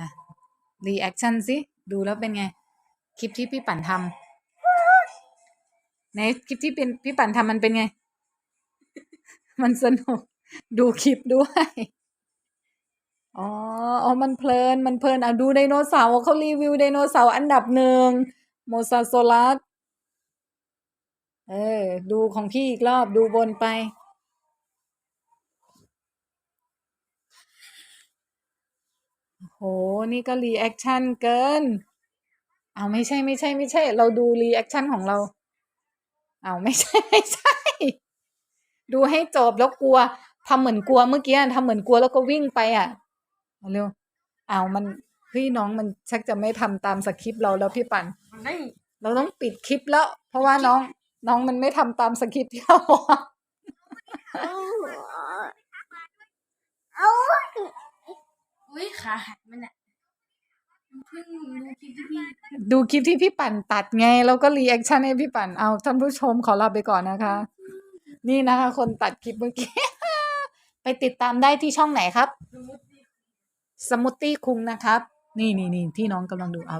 นะรีแอคชั่นสิดูแล้วเป็นไง คลิปที่พี่ปั่นทำในคลิปที่เป็นพี่ปั่นทำมันเป็นไง มันสนุก ดูคลิปด้วย อ๋ออ๋อมันเพลิน มันเพลินอะดูไดโนเสาร์เขารีวิวไดโนเสาร์อันดับหนึ่งโมซาโซลัสเออ ดูของพี่อีกรอบดูวนไป โห นี่ก็รีแอคชั่นเกิน เอาไม่ใช่ไม่ใช่ไม่ใช่ เราดูรีแอคชั่นของเรา เอาไม่ใช่ไม่ใช่ ดูให้จบแล้วกลัวทำเหมือนกลัวเมื่อกี้ทำเหมือนกลัวแล้วก็วิ่งไปอะเร็วเอามันเฮ้ยน้องมันชักจะไม่ทำตามสคริปต์เราแล้วพี่ปันได้เราต้องปิดคลิปแล้ว เพราะว่าน้องน้องมันไม่ทำตามสคริปต์ที่เราอุ้ย ขาหักมันอะเพิ่งดูคลิปที่พี่ดูคลิปที่พี่ปั่นตัดไง แล้วก็รีแอคชั่นให้พี่ปั่นเอาท่านผู้ชมขอลาไปก่อนนะคะ นี่นะคะ คนตัดคลิปเมื่อกี้ ไปติดตามได้ที่ช่องไหนครับ สมุตตี้คุงนะครับ นี่นี่นี่ที่น้องกำลังดูเอา